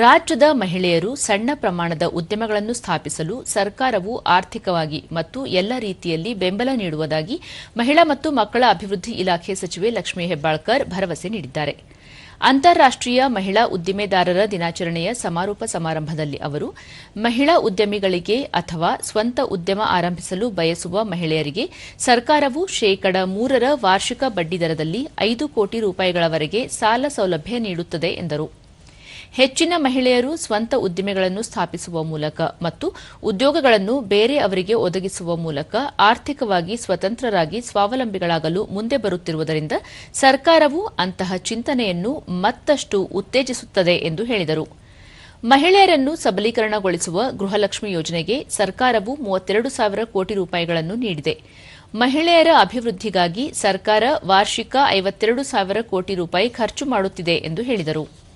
ರಾಜ್ಯದ ಮಹಿಳೆಯರು ಸಣ್ಣ ಪ್ರಮಾಣದ ಉದ್ಯಮಗಳನ್ನು ಸ್ಥಾಪಿಸಲು ಸರ್ಕಾರವು ಆರ್ಥಿಕವಾಗಿ ಮತ್ತು ಎಲ್ಲ ರೀತಿಯಲ್ಲಿ ಬೆಂಬಲ ನೀಡುವುದಾಗಿ ಮಹಿಳಾ ಮತ್ತು ಮಕ್ಕಳ ಅಭಿವೃದ್ಧಿ ಇಲಾಖೆ ಸಚಿವೆ ಲಕ್ಷ್ಮೀ ಹೆಬ್ಬಾಳ್ಕರ್ ಭರವಸೆ ನೀಡಿದ್ದಾರೆ. ಅಂತಾರಾಷ್ಟೀಯ ಮಹಿಳಾ ಉದ್ದಿಮೆದಾರರ ದಿನಾಚರಣೆಯ ಸಮಾರೋಪ ಸಮಾರಂಭದಲ್ಲಿ ಅವರು, ಮಹಿಳಾ ಉದ್ಯಮಿಗಳಿಗೆ ಅಥವಾ ಸ್ವಂತ ಉದ್ಯಮ ಆರಂಭಿಸಲು ಬಯಸುವ ಮಹಿಳೆಯರಿಗೆ ಸರ್ಕಾರವು ಶೇಕಡ ಮೂರರ ವಾರ್ಷಿಕ ಬಡ್ಡಿದರದಲ್ಲಿ ಐದು ಕೋಟಿ ರೂಪಾಯಿಗಳವರೆಗೆ ಸಾಲ ಸೌಲಭ್ಯ ನೀಡುತ್ತದೆ ಎಂದರು. ಹೆಚ್ಚಿನ ಮಹಿಳೆಯರು ಸ್ವಂತ ಉದ್ದಿಮೆಗಳನ್ನು ಸ್ಥಾಪಿಸುವ ಮೂಲಕ ಮತ್ತು ಉದ್ಯೋಗಗಳನ್ನು ಬೇರೆ ಅವರಿಗೆ ಒದಗಿಸುವ ಮೂಲಕ ಆರ್ಥಿಕವಾಗಿ ಸ್ವತಂತ್ರರಾಗಿ ಸ್ವಾವಲಂಬಿಗಳಾಗಲು ಮುಂದೆ ಬರುತ್ತಿರುವುದರಿಂದ ಸರ್ಕಾರವು ಅಂತಹ ಚಿಂತನೆಯನ್ನು ಮತ್ತಷ್ಟು ಉತ್ತೇಜಿಸುತ್ತದೆ ಎಂದು ಹೇಳಿದರು. ಮಹಿಳೆಯರನ್ನು ಸಬಲೀಕರಣಗೊಳಿಸುವ ಗೃಹಲಕ್ಷ್ಮಿ ಯೋಜನೆಗೆ ಸರ್ಕಾರವು ಮೂವತ್ತೆರಡು ಸಾವಿರ ಕೋಟಿ ರೂಪಾಯಿಗಳನ್ನು ನೀಡಿದೆ. ಮಹಿಳೆಯರ ಅಭಿವೃದ್ಧಿಗಾಗಿ ಸರ್ಕಾರ ವಾರ್ಷಿಕ ಐವತ್ತೆರಡು ಸಾವಿರ ಕೋಟಿ ರೂಪಾಯಿ ಖರ್ಚು ಮಾಡುತ್ತಿದೆ ಎಂದು ಹೇಳಿದರು.